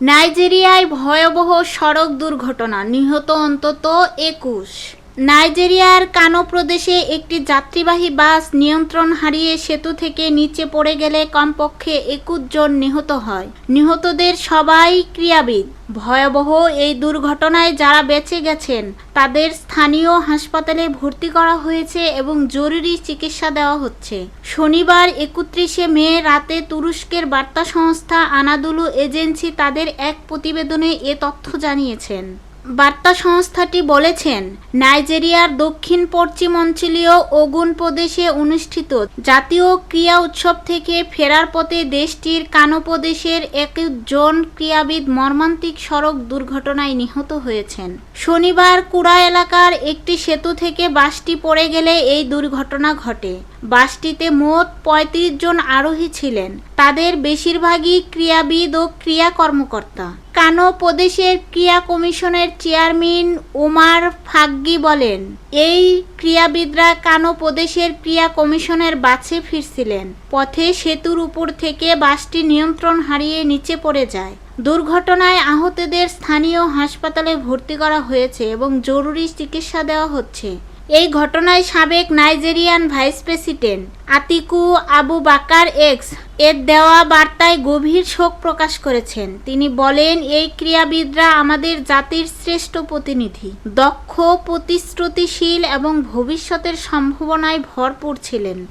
নাইজেরিয়ায় ভয়াবহ সড়ক দুর্ঘটনা নিহত অন্তত একুশ। নাইজেরিয়ার কানো প্রদেশে একটি যাত্রীবাহী বাস নিয়ন্ত্রণ হারিয়ে সেতু থেকে নিচে পড়ে গেলে কমপক্ষে একুশ জন নিহত হয়। নিহতদের সবাই ক্রীড়াবিদ। ভয়াবহ এই দুর্ঘটনায় যারা বেঁচে গেছেন, তাদের স্থানীয় হাসপাতালে ভর্তি করা হয়েছে এবং জরুরি চিকিৎসা দেওয়া হচ্ছে। শনিবার একত্রিশে মে রাতে তুরস্কের বার্তা সংস্থা আনাদুলু এজেন্সি তাদের এক প্রতিবেদনে এ তথ্য জানিয়েছেন। বার্তা সংস্থাটি বলেছেন, নাইজেরিয়ার দক্ষিণ পশ্চিম অঞ্চলীয় ওগুন প্রদেশে অনুষ্ঠিত জাতীয় ক্রীড়া উৎসব থেকে ফেরার পথে দেশটির কানো প্রদেশের একজন ক্রীড়াবিদ মর্মান্তিক সড়ক দুর্ঘটনায় নিহত হয়েছেন। শনিবার কুড়া এলাকার একটি সেতু থেকে বাসটি পড়ে গেলে এই দুর্ঘটনা ঘটে। বাসটিতে মোট পঁয়ত্রিশ জন আরোহী ছিলেন। তাদের বেশিরভাগই ক্রীড়াবিদ ও ক্রিয়া কর্মকর্তা। কানো প্রদেশের ক্রিয়া কমিশনের চেয়ারম্যান ওমার ফাগ্গি বলেন, এই ক্রীড়াবিদরা কানো প্রদেশের ক্রিয়া কমিশনের বাসে ফিরছিলেন। পথে সেতুর উপর থেকে বাসটি নিয়ন্ত্রণ হারিয়ে নিচে পড়ে যায়। দুর্ঘটনায় আহতদের স্থানীয় হাসপাতালে ভর্তি করা হয়েছে এবং জরুরি চিকিৎসা দেওয়া হচ্ছে। এই ঘটনায় সাবেক Nigerian vice president Atiku Abubakar এক্সের দেওয়া বার্তায় গভীর শোক প্রকাশ করেছেন। তিনি বলেন, এই ক্রীড়াবিদরা আমাদের জাতির শ্রেষ্ঠ প্রতিনিধি। দক্ষ, প্রতিশ্রুতিশীল এবং ভবিষ্যতের সম্ভাবনায় ভরপুর ছিলেন।